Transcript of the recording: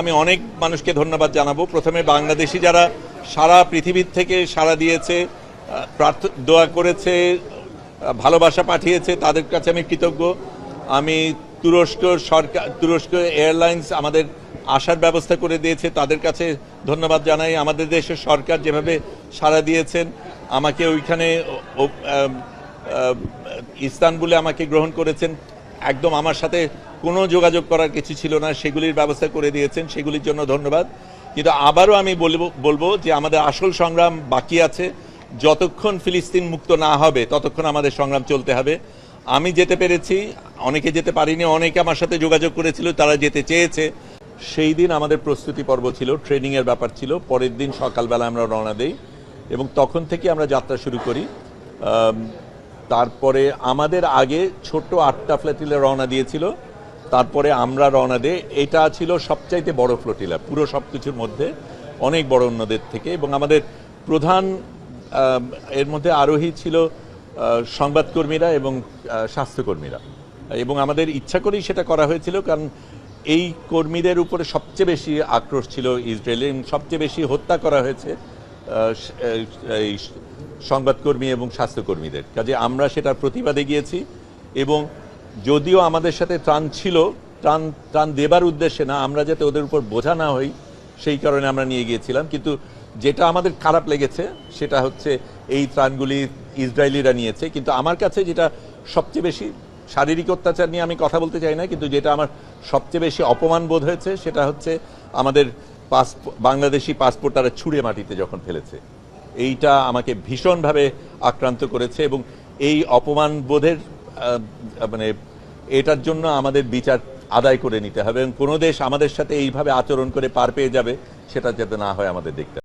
আমি অনেক মানুষকে ধন্যবাদ জানাব। প্রথমে বাংলাদেশি যারা সারা পৃথিবীর থেকে সাড়া দিয়েছে দোয়া করেছে ভালোবাসা পাঠিয়েছে, তাদের কাছে আমি কৃতজ্ঞ। আমি তুরস্ক সরকার, তুরস্ক এয়ারলাইন্স আমাদের আসার ব্যবস্থা করে দিয়েছে, তাদের কাছে ধন্যবাদ জানাই। আমাদের দেশের সরকার যেভাবে সাড়া দিয়েছেন, আমাকে ওইখানে ইস্তানবুলে আমাকে গ্রহণ করেছেন। একদম আমার সাথে কোনো যোগাযোগ করার কিছু ছিল না। সেগুলির ব্যবস্থা করে দিয়েছেন, সেগুলির জন্য ধন্যবাদ। কিন্তু আবারও আমি বলব বলব যে আমাদের আসল সংগ্রাম বাকি আছে। যতক্ষণ ফিলিস্তিন মুক্ত না হবে, ততক্ষণ আমাদের সংগ্রাম চলতে হবে। আমি যেতে পেরেছি, অনেকে যেতে পারিনি, অনেকে আমার সাথে যোগাযোগ করেছিল, তারা যেতে চেয়েছে। সেই দিন আমাদের প্রস্তুতি পর্ব ছিল ট্রেনিংয়ের ব্যাপার ছিল। পরের দিন সকালবেলা আমরা রওনা দেই এবং তখন থেকে আমরা যাত্রা শুরু করি। তারপরে আমাদের আগে ছোট্ট আটটা ফ্ল্যাটিলে রওনা দিয়েছিল। তারপরে আমরা রওনা দিই এটা ছিল সবচাইতে বড় ফ্লোটিলা পুরো সব কিছুর মধ্যে অনেক বড় অন্যদের থেকে। এবং আমাদের প্রধান এর মধ্যে আরোহী ছিল সংবাদকর্মীরা এবং স্বাস্থ্যকর্মীরা। এবং আমাদের ইচ্ছা করেই সেটা করা হয়েছিল, কারণ এই কর্মীদের উপরে সবচেয়ে বেশি আক্রোশ ছিল ইসরায়েলে সবচেয়ে বেশি হত্যা করা হয়েছে সংবাদকর্মী এবং স্বাস্থ্যকর্মীদের। কাজে আমরা সেটার প্রতিবাদে গিয়েছি এবং যদিও আমাদের সাথে ত্রাণ ছিল, ত্রাণ ত্রাণ দেবার উদ্দেশ্যে না, আমরা যাতে ওদের উপর বোঝা না হই, সেই কারণে আমরা নিয়ে গিয়েছিলাম। কিন্তু যেটা আমাদের খারাপ লেগেছে, সেটা হচ্ছে এই ত্রাণগুলি ইসরায়েলিরা নিয়েছে। কিন্তু আমার কাছে যেটা সবচেয়ে বেশি শারীরিক অত্যাচার নিয়ে আমি কথা বলতে চাই না, কিন্তু যেটা আমার সবচেয়ে বেশি অপমান বোধ হয়েছে, সেটা হচ্ছে আমাদের পাসপোর্ট বাংলাদেশি পাসপোর্ট তারা ছুঁড়ে মাটিতে যখন ফেলেছে। এইটা আমাকে ভীষণভাবে আক্রান্ত করেছে এবং এই অপমান বোধের মানে এটার জন্য আমাদের বিচার আদায় করে নিতে হবে এবং কোনো দেশ আমাদের সাথে এইভাবে আচরণ করে পার পেয়ে যাবে, সেটা যাতে না হয় আমাদের দেখতে।